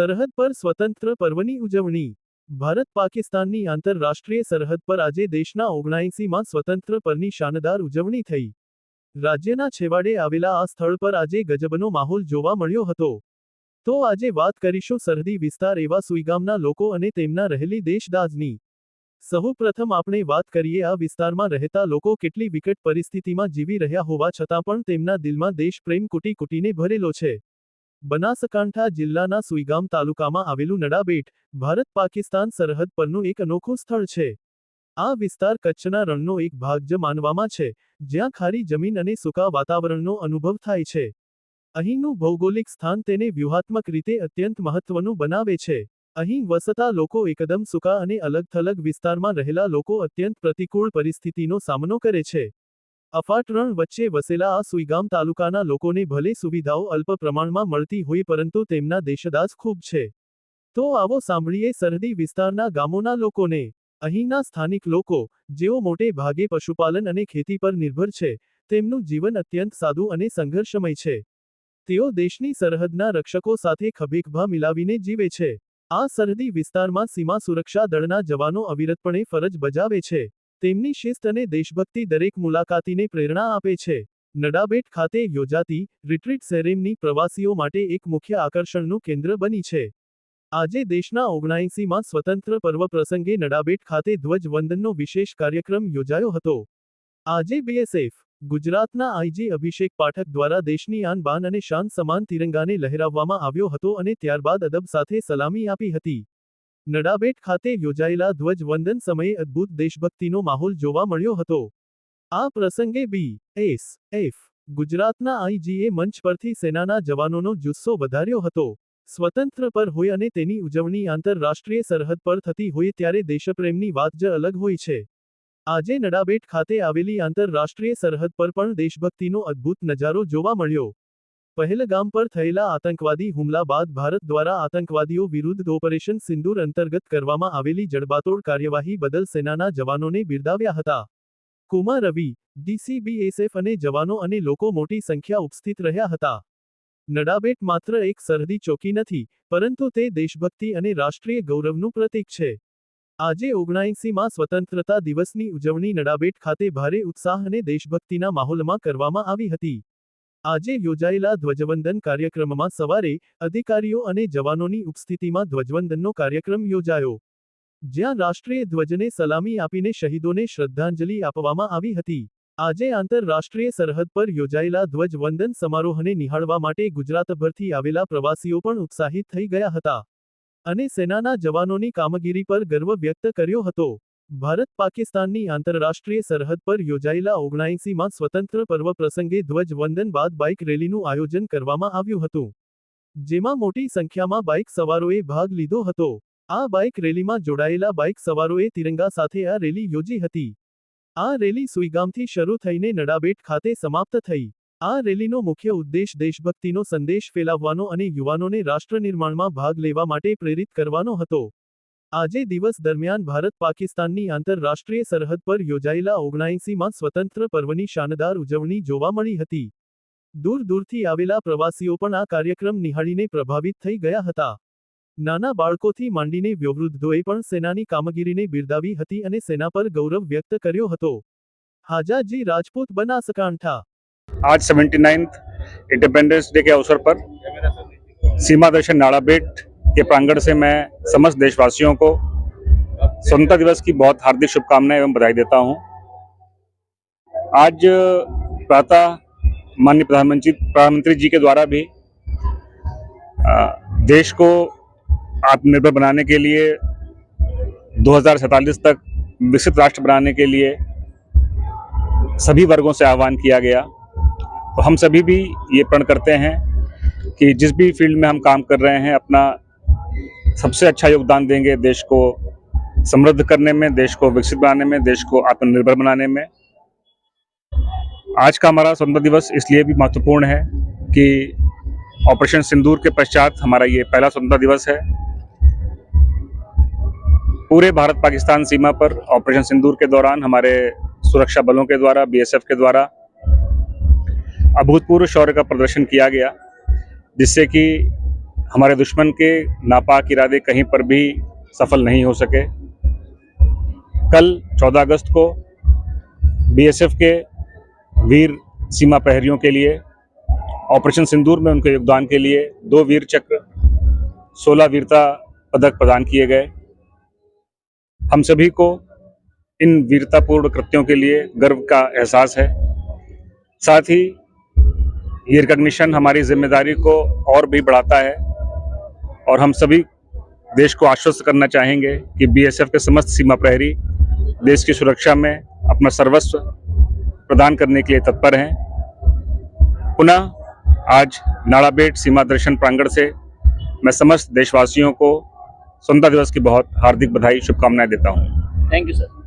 સરહદ પર સ્વતંત્ર પર્વની ઉજવણી. ભારત પાકિસ્તાનની આંતરરાષ્ટ્રીય સરહદ પર આજે દેશના ઓગણાએંસીમાં સ્વતંત્ર પરની શાનદાર ઉજવણી થઈ. રાજ્યના છેવાડે આવેલા આ સ્થળ પર આજે ગજબનો માહોલ જોવા મળ્યો હતો. તો આજે વાત કરીશું સરહદી વિસ્તાર એવા સુઈગામના લોકો અને તેમના રહેલી દેશદાજની. સહુ પ્રથમ આપણે વાત કરીએ આ વિસ્તારમાં રહેતા લોકો કેટલી વિકટ પરિસ્થિતિમાં જીવી રહ્યા હોવા છતાં પણ તેમના દિલમાં દેશપ્રેમ કુટી કુટીને ભરેલો છે. બનાસકાંઠા જિલ્લાના સુઈગામ તાલુકામાં આવેલું નડાબેટ, ભારત પાકિસ્તાન સરહદ પરનું એક અનોખું સ્થળ છે. આ વિસ્તાર કચ્છના રણનો એક ભાગ જ માનવામાં છે, જ્યાં ખારી જમીન અને સૂકા વાતાવરણનો અનુભવ થાય છે. અહીંનું ભૌગોલિક સ્થાન તેને વ્યૂહાત્મક રીતે અત્યંત મહત્વનું બનાવે છે. અહીં વસતા લોકો એકદમ સૂકા અને અલગ થલગ વિસ્તારમાં રહેલા લોકો અત્યંત પ્રતિકૂળ પરિસ્થિતિનો સામનો કરે છે. અફાટ રણ વચ્ચે વસેલા આ સુઈગામ તાલુકાના લોકોને ભલે સુવિધાઓ અલ્પ પ્રમાણમાં મળતી હોય પરંતુ તેમના દેશદાઝ ખૂબ છે. તો આવો સાંભળીએ સરહદી વિસ્તારના ગામોના લોકોને. અહીંના સ્થાનિક લોકો, જેઓ મોટે ભાગે પશુપાલન અને ખેતી પર નિર્ભર છે, તેમનું જીવન અત્યંત સાદું અને સંઘર્ષમય છે. તેઓ દેશની સરહદના રક્ષકો સાથે ખભેખભા મિલાવીને જીવે છે. આ સરહદી વિસ્તારમાં સીમા સુરક્ષા દળના જવાનો અવિરતપણે ફરજ બજાવે છે. તેમની શિસ્ત અને દેશભક્તિ દરેક મુલાકાતીને પ્રેરણા આપે છે. નડાબેટ ખાતે યોજાતી રિટ્રીટ સેરેમની પ્રવાસીઓ માટે એક મુખ્ય આકર્ષણનું કેન્દ્ર બની છે. આજે દેશના ઓગણાએંસીમાં સ્વતંત્ર પર્વ પ્રસંગે નડાબેટ ખાતે ધ્વજવંદનનો વિશેષ કાર્યક્રમ યોજાયો હતો. આજે બીએસએફ, ગુજરાતના આઈજી અભિષેક પાઠક દ્વારા દેશની આનબાન અને શાન સમાન તિરંગાને લહેરાવવામાં આવ્યો હતો અને ત્યારબાદ અદબ સાથે સલામી આપી હતી. નડાબેટ ખાતે યોજાયેલા ધ્વજવંદન સમયે અદ્ભુત દેશભક્તિનો માહોલ જોવા મળ્યો હતો. આ પ્રસંગે બી એસ એફ ગુજરાતના આઈજીએ મંચ પરથી સેનાના જવાનોનો જુસ્સો વધાર્યો હતો. સ્વતંત્ર પર હોય અને તેની ઉજવણી આંતરરાષ્ટ્રીય સરહદ પર થતી હોય ત્યારે દેશપ્રેમની વાત જ અલગ હોય છે. આજે નડાબેટ ખાતે આવેલી આંતરરાષ્ટ્રીય સરહદ પર પણ દેશભક્તિનો અદ્ભુત નજારો જોવા મળ્યો. પહેલગામ પર થયેલા આતંકવાદી હુમલા બાદ ભારત દ્વારા આતંકવાદીઓ વિરુદ્ધ ઓપરેશન સિંદૂર અંતર્ગત કરવામાં આવેલી જડબાતોડ કાર્યવાહી બદલ સેનાના જવાનોને બિરદાવ્યા હતા. કુમાર રવિ, ડીસીબીએસએફ અને જવાનો અને લોકો મોટી સંખ્યા ઉપસ્થિત રહ્યા હતા. નડાબેટ માત્ર એક સરહદી ચોકી નથી, પરંતુ તે દેશભક્તિ અને રાષ્ટ્રીય ગૌરવનું પ્રતીક છે. આજે ઓગણાએંસીમાં સ્વતંત્રતા દિવસની ઉજવણી નડાબેટ ખાતે ભારે ઉત્સાહ અને દેશભક્તિના માહોલમાં કરવામાં આવી હતી. આજે યોજાયેલા ધ્વજવંદન કાર્યક્રમમાં સવારે અધિકારીઓ અને જવાનોની ઉપસ્થિતિમાં ધ્વજવંદનનો કાર્યક્રમ યોજાયો. જ્યાં રાષ્ટ્રીય ધ્વજને સલામી આપીને શહીદોને શ્રદ્ધાંજલિ આપવામાં આવી હતી. આજે આંતરરાષ્ટ્રીય સરહદ પર યોજાયેલા ધ્વજવંદન સમારોહને નિહાળવા માટે ગુજરાતભરથી આવેલા પ્રવાસીઓ પણ ઉત્સાહિત થઈ ગયા હતા. અને સેનાના જવાનોની કામગીરી પર ગર્વ વ્યક્ત કર્યો હતો. ભારત પાકિસ્તાનની આંતરરાષ્ટ્રીય સરહદ પર યોજાયેલા ઓગણાએંસીમાં સ્વતંત્ર પર્વ પ્રસંગે ધ્વજવંદન બાદ બાઇક રેલીનું આયોજન કરવામાં આવ્યું હતું, જેમાં મોટી સંખ્યામાં બાઇક સવારોએ ભાગ લીધો હતો. આ બાઇક રેલીમાં જોડાયેલા બાઇક સવારોએ તિરંગા સાથે આ રેલી યોજી હતી. આ રેલી સુઈગામથી શરૂ થઈને નડાબેટ ખાતે સમાપ્ત થઈ. આ રેલીનો મુખ્ય ઉદ્દેશ દેશભક્તિનો સંદેશ ફેલાવવાનો અને યુવાનોને રાષ્ટ્ર નિર્માણમાં ભાગ લેવા માટે પ્રેરિત કરવાનો હતો. આજે દિવસ દરમિયાન ભારત પાકિસ્તાનની આંતરરાષ્ટ્રીય સરહદ પર યોજાયેલા ઓગણાએંસીમાં સ્વતંત્ર પર્વની શાનદાર ઉજવણી જોવા મળી હતી. દૂર દૂરથી આવેલા પ્રવાસીઓ પણ આ કાર્યક્રમ નિહાળીને પ્રભાવિત થઈ ગયા હતા. નાના બાળકોથી માંડીને વ્યવૃદ્ધોએ પણ સેનાની કામગીરીને બિરદાવી હતી અને સેના પર ગૌરવ વ્યક્ત કર્યો હતો. હાજાજી રાજપૂત બનાસકાંઠા. આજ સેવન્ટી નાઇન્થ ઇન્ડિપેન્ડન્સ ડે કે અવસર પર સીમા દર્શન નાળાબેટ के प्रांगण से मैं समस्त देशवासियों को स्वतंत्रता दिवस की बहुत हार्दिक शुभकामनाएँ एवं बधाई देता हूँ। आज प्रातः माननीय प्रधानमंत्री प्रधानमंत्री जी के द्वारा भी देश को आत्मनिर्भर बनाने के लिए 2047 तक विकसित राष्ट्र बनाने के लिए सभी वर्गों से आह्वान किया गया। तो हम सभी भी ये प्रण करते हैं कि जिस भी फ़ील्ड में हम काम कर रहे हैं, अपना सबसे अच्छा योगदान देंगे देश को समृद्ध करने में, देश को विकसित बनाने में, देश को आत्मनिर्भर बनाने में। आज का हमारा स्वतंत्रता दिवस इसलिए भी महत्वपूर्ण है कि ऑपरेशन सिंदूर के पश्चात हमारा ये पहला स्वतंत्रता दिवस है। पूरे भारत पाकिस्तान सीमा पर ऑपरेशन सिंदूर के दौरान हमारे सुरक्षा बलों के द्वारा बीएसएफ के द्वारा अभूतपूर्व शौर्य का प्रदर्शन किया गया, जिससे कि हमारे दुश्मन के नापाक इरादे कहीं पर भी सफल नहीं हो सके। कल 14 अगस्त को बीएसएफ के वीर सीमा प्रहरियों के लिए, ऑपरेशन सिंदूर में उनके योगदान के लिए दो वीर चक्र 16 वीरता पदक प्रदान किए गए। हम सभी को इन वीरतापूर्ण कृत्यों के लिए गर्व का एहसास है। साथ ही, ये रिकग्निशन हमारी ज़िम्मेदारी को और भी बढ़ाता है। और हम सभी देश को आश्वस्त करना चाहेंगे कि बीएसएफ के समस्त सीमा प्रहरी देश की सुरक्षा में अपना सर्वस्व प्रदान करने के लिए तत्पर हैं। पुनः आज नाड़ाबेट सीमा दर्शन प्रांगण से मैं समस्त देशवासियों को स्वतंत्रता दिवस की बहुत हार्दिक बधाई, शुभकामनाएँ देता हूँ। Thank you sir